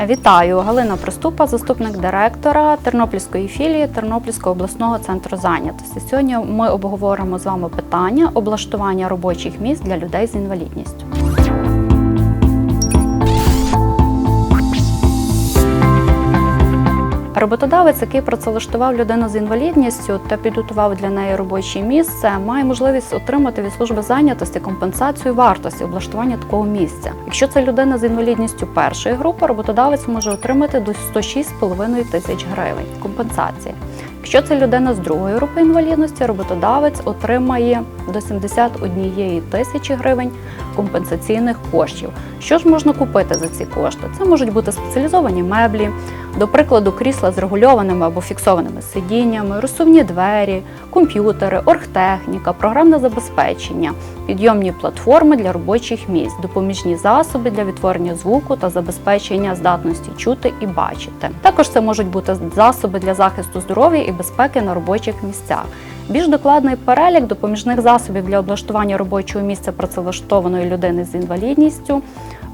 Вітаю, Галина Приступа, заступник директора Тернопільської філії Тернопільського обласного центру зайнятості. Сьогодні ми обговоримо з вами питання облаштування робочих місць для людей з інвалідністю. Роботодавець, який працевлаштував людину з інвалідністю та підготував для неї робоче місце, має можливість отримати від служби зайнятості компенсацію вартості облаштування такого місця. Якщо це людина з інвалідністю першої групи, роботодавець може отримати до 106,5 тисяч гривень компенсації. Якщо це людина з другої групи інвалідності, роботодавець отримає до 71 тисячі гривень компенсаційних коштів. Що ж можна купити за ці кошти? Це можуть бути спеціалізовані меблі, до прикладу, крісла з регульованими або фіксованими сидіннями, розсувні двері, комп'ютери, оргтехніка, програмне забезпечення, підйомні платформи для робочих місць, допоміжні засоби для відтворення звуку та забезпечення здатності чути і бачити. Також це можуть бути засоби для захисту здоров'я і безпеки на робочих місцях. Більш докладний перелік допоміжних засобів для облаштування робочого місця працевлаштованої людини з інвалідністю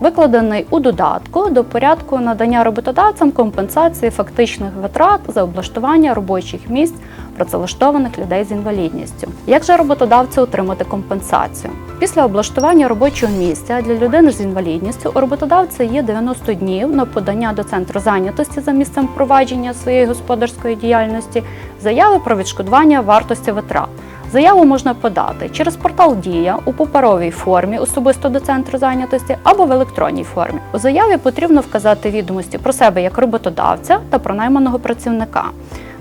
викладений у додатку до порядку надання роботодавцям компенсації фактичних витрат за облаштування робочих місць працевлаштованих людей з інвалідністю. Як же роботодавцю отримати компенсацію? Після облаштування робочого місця для людини з інвалідністю у роботодавця є 90 днів на подання до центру зайнятості за місцем впровадження своєї господарської діяльності, заяви про відшкодування вартості витрат. Заяву можна подати через портал Дія у паперовій формі особисто до центру зайнятості або в електронній формі. У заяві потрібно вказати відомості про себе як роботодавця та про найманого працівника.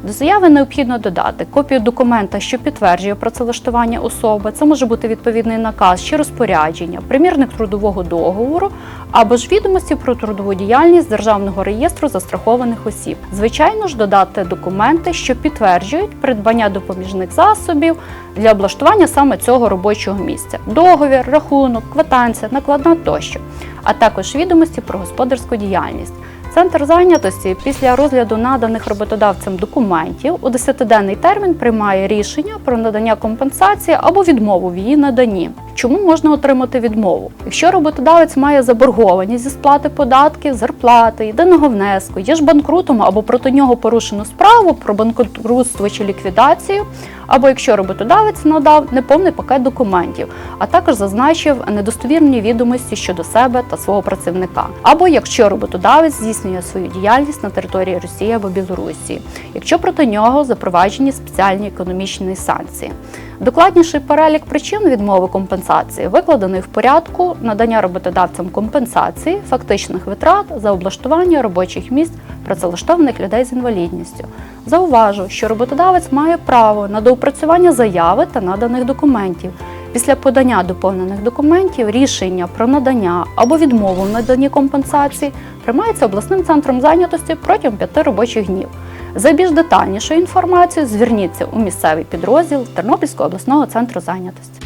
До заяви необхідно додати копію документа, що підтверджує працевлаштування особи. Це може бути відповідний наказ чи розпорядження, примірник трудового договору або ж відомості про трудову діяльність Державного реєстру застрахованих осіб. Звичайно ж, додати документи, що підтверджують придбання допоміжних засобів для облаштування саме цього робочого місця: договір, рахунок, квитанція, накладна тощо, а також відомості про господарську діяльність. Центр зайнятості після розгляду наданих роботодавцем документів у 10-денний термін приймає рішення про надання компенсації або відмову в її наданні. Чому можна отримати відмову? Якщо роботодавець має заборгованість зі сплати податків, зарплати, єдиного внеску, є ж банкрутом або проти нього порушено справу про банкрутство чи ліквідацію, або якщо роботодавець надав неповний пакет документів, а також зазначив недостовірні відомості щодо себе та свого працівника, або якщо роботодавець здійснює свою діяльність на території Росії або Білорусі, якщо проти нього запроваджені спеціальні економічні санкції. Докладніший перелік причин відмови компенсації викладений в порядку надання роботодавцям компенсації фактичних витрат за облаштування робочих місць працевлаштованих людей з інвалідністю. Зауважу, що роботодавець має право на доопрацювання заяви та наданих документів. Після подання доповнених документів рішення про надання або відмову в наданні компенсації приймається обласним центром зайнятості протягом п'яти робочих днів. За більш детальнішою інформацією зверніться у місцевий підрозділ Тернопільського обласного центру зайнятості.